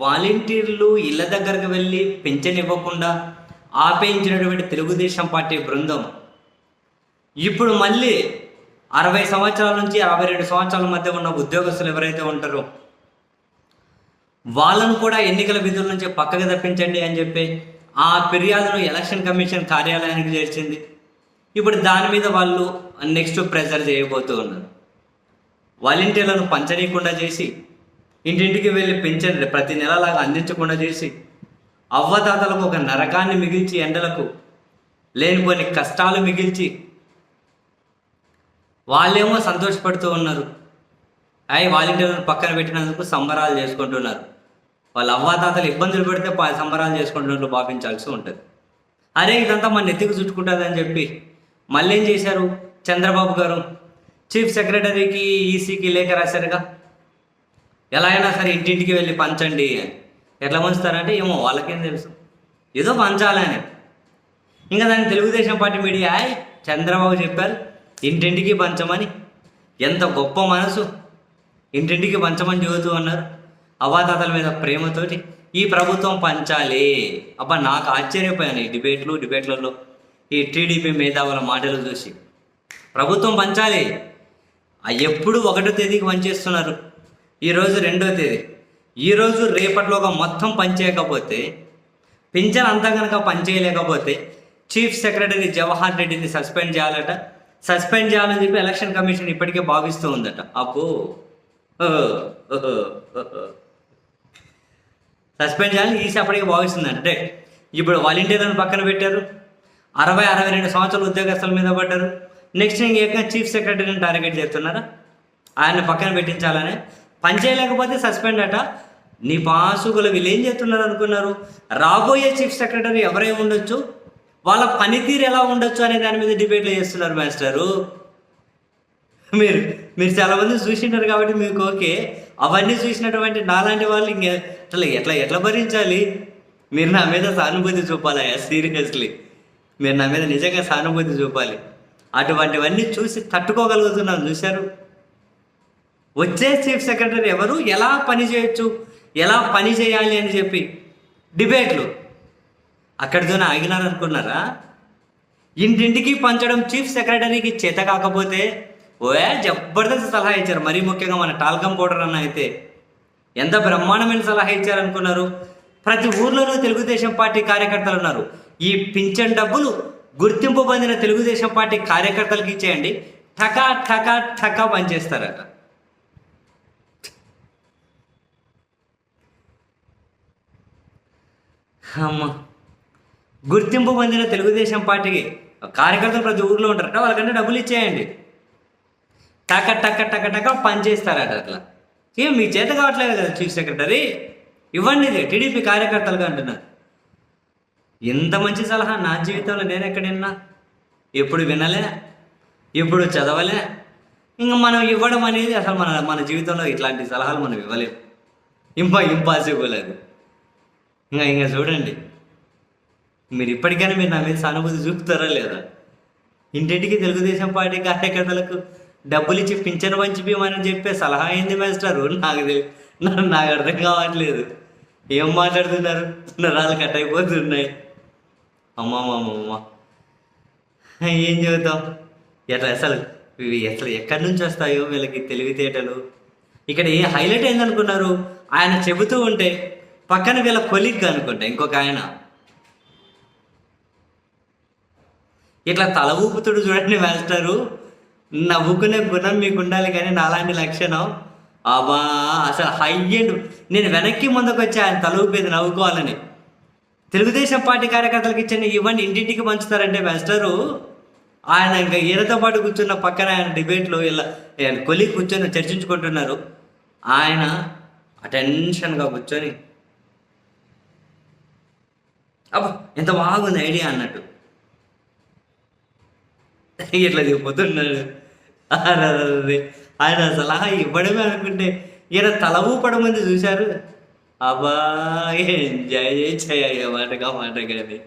వాలంటీర్లు ఇళ్ళ దగ్గరకు వెళ్ళి పెంచని ఇవ్వకుండా ఆపేయించినటువంటి తెలుగుదేశం పార్టీ బృందం ఇప్పుడు మళ్ళీ అరవై సంవత్సరాల నుంచి అరవై రెండు సంవత్సరాల మధ్య ఉన్న ఉద్యోగస్తులు ఎవరైతే ఉంటారో వాళ్ళను కూడా ఎన్నికల విధుల నుంచి పక్కకు తప్పించండి అని చెప్పి ఆ ఫిర్యాదును ఎలక్షన్ కమిషన్ కార్యాలయానికి చేర్చింది. ఇప్పుడు దాని మీద వాళ్ళు నెక్స్ట్ ప్రెజర్ చేయబోతూ ఉన్నారు. వాలంటీర్లను పంచనీయకుండా చేసి ఇంటింటికి వెళ్ళి పెంచండి ప్రతి నెలలాగా అందించకుండా చేసి అవ్వదాతలకు ఒక నరకాన్ని మిగిల్చి ఎండలకు లేనిపోని కష్టాలు మిగిల్చి వాళ్ళేమో సంతోషపడుతూ ఉన్నారు. అయి వాలంటీర్లను పక్కన పెట్టినందుకు సంబరాలు చేసుకుంటున్నారు. వాళ్ళ అవ్వాతాతలు ఇబ్బందులు పెడితే సంబరాలు చేసుకుంటున్నట్లు భావించాల్సి ఉంటుంది. అరే ఇదంతా మన నెత్తికి చుట్టుకుంటుంది అని చెప్పి మళ్ళీ ఏం చేశారు చంద్రబాబు గారు? చీఫ్ సెక్రటరీకి ఈసీకి లేఖ రాశారుగా. ఎలా అయినా సరే ఇంటింటికి వెళ్ళి పంచండి. అని ఎట్లా పంచుతారంటే ఏమో వాళ్ళకేం తెలుసు. ఏదో పంచాలని ఇంకా దాన్ని తెలుగుదేశం పార్టీ మీడియా "ఆయ్, చంద్రబాబు చెప్పారు ఇంటింటికి పంచమని. ఎంత గొప్ప మనసు. ఇంటింటికి పంచమని చెబుతూ అన్నారు. అవాతాతల మీద ప్రేమతోటి ఈ ప్రభుత్వం పంచాలి. అబ్బా నాకు ఆశ్చర్యపోయాను ఈ డిబేట్లు డిబేట్లలో ఈ టీడీపీ మేధావుల మాటలు చూసి. ప్రభుత్వం పంచాలి. ఎప్పుడు ఒకటో తేదీకి పనిచేస్తున్నారు. ఈరోజు రెండో తేదీ. ఈరోజు రేపటిలోగా మొత్తం పనిచేయకపోతే పింఛన్ అంతా కనుక పనిచేయలేకపోతే చీఫ్ సెక్రటరీ జవహర్ రెడ్డిని సస్పెండ్ చేయాలట. సస్పెండ్ చేయాలని చెప్పి ఎలక్షన్ కమిషన్ ఇప్పటికే భావిస్తూ ఉందట. అబ్బో. ఓహో, సస్పెండ్ చేయాలని ఈసీ అప్పటికే భావిస్తుంది అంటే ఇప్పుడు వాలంటీర్లను పక్కన పెట్టారు. అరవై అరవై రెండు సంవత్సరాల ఉద్యోగస్తుల మీద పడ్డారు. నెక్స్ట్ ఇంకేకంగా చీఫ్ సెక్రటరీని టార్గెట్ చేస్తున్నారా? ఆయన పక్కన పెట్టించాలని చేయలేకపోతే సస్పెండ్ అట. నీ పాసుగులు వీళ్ళు ఏం చేస్తున్నారు అనుకున్నారు? రాబోయే చీఫ్ సెక్రటరీ ఎవరై ఉండొచ్చు? వాళ్ళ పనితీరు ఎలా ఉండొచ్చు అనే దాని మీద డిబేట్లు చేస్తున్నారు మాస్టరు మీరు మీరు చాలా మంది చూసింటారు కాబట్టి మీకు ఓకే. అవన్నీ చూసినటువంటి నాలాంటి వాళ్ళు ఇంక అసలు ఎట్లా ఎట్లా భరించాలి? మీరు నా మీద సానుభూతి చూపాలయ్యా సీరియస్లీ మీరు నా మీద నిజంగా సానుభూతి చూపాలి. అటువంటివన్నీ చూసి తట్టుకోగలుగుతున్నాను చూశారు? వచ్చే చీఫ్ సెక్రటరీ ఎవరు? ఎలా పని చేయొచ్చు? ఎలా పని చేయాలి అని చెప్పి డిబేట్లు. అక్కడితోనే ఆగినారనుకున్నారా ఇంటింటికి పంచడం చీఫ్ సెక్రటరీకి చేత కాకపోతే ఓయే జబర్దస్త్ సలహా ఇచ్చారు. మరీ ముఖ్యంగా మన టాల్కం పౌడర్ అన్న అయితే. ఎంత బ్రహ్మాండమైన సలహా ఇచ్చారనుకున్నారు ప్రతి ఊర్లోనూ తెలుగుదేశం పార్టీ కార్యకర్తలు ఉన్నారు. ఈ పింఛన్ డబ్బులు గుర్తింపు పొందిన తెలుగుదేశం పార్టీ కార్యకర్తలకు ఇచ్చేయండి. ఠకా ఠకా ఠకా పనిచేస్తారట. అమ్మ. గుర్తింపు పొందిన తెలుగుదేశం పార్టీకి కార్యకర్తలు ప్రతి ఊర్లో ఉంటారట వాళ్ళకంటే డబ్బులు ఇచ్చేయండి. టక టక టక టక పని చేస్తారట అట్లా. ఏం మీ చేత కావట్లేదు కదా చీఫ్ సెక్రటరీ? ఇవ్వండి ఇది టీడీపీ కార్యకర్తలుగా అంటున్నారు. ఎంత మంచి సలహా నా జీవితంలో నేను ఎక్కడ విన్నా ఎప్పుడు వినలే ఎప్పుడు చదవలే? ఇంకా మనం ఇవ్వడం అనేది అసలు మన మన జీవితంలో ఇట్లాంటి సలహాలు మనం ఇవ్వలేము ఇంపా ఇంపాసిబుల్ అది. ఇంకా ఇంకా చూడండి. మీరు ఇప్పటికైనా మీరు నా మీద సానుభూతి చూపుతారా లేదా? ఇంటింటికి తెలుగుదేశం పార్టీ కార్యకర్తలకు డబ్బులు ఇచ్చి పింఛను పంచిపోమని చెప్పే సలహా ఏంది మాస్టర్? నాకు నాకు నాకు అర్థం కావట్లేదు. ఏం మాట్లాడుతున్నారు? నరాలు కట్ అయిపోతున్నాయి. అమ్మమ్మమ్మమ్మ ఏం చెబుతాం? ఎట్లా అసలు ఇవి అసలు ఎక్కడి నుంచి వస్తాయో వీళ్ళకి తెలివితేటలు. ఇక్కడ ఏ హైలైట్ అయిందనుకున్నారు? ఆయన చెబుతూ ఉంటే పక్కన వీళ్ళ కొలిగ్ అనుకుంటా ఇంకొక ఆయన. ఇట్లా తల ఊపుతుడు చూడండి మాస్టరు. నవ్వుకునే గుణం మీకు ఉండాలి కానీ నాలాంటి లక్షణం. అబ్బా అసలు హై అండ్ నేను వెనక్కి ముందుకు వచ్చి ఆయన తల ఊపేది నవ్వుకోవాలని. తెలుగుదేశం పార్టీ కార్యకర్తలకు ఇచ్చిన ఇవన్నీ ఇంటింటికి పంచుతారంటే మాస్టరు. ఆయన ఇంకా ఈయనతో పాటు కూర్చున్న పక్కన ఆయన డిబేట్లో ఇలా కొలి కూర్చొని చర్చించుకుంటున్నారు. ఆయన అటెన్షన్గా కూర్చొని అబ్బా ఎంత బాగుంది ఐడియా అన్నట్టు. ఇట్లా చెప్పుతున్నాడు ఆయన సలహా ఇవ్వడమే అనుకుంటే ఈయన తల ఊపడం మంది చూశారు. అబ్బా ఎంజాయ్ చేయయ్య మాటగా మాట కానీ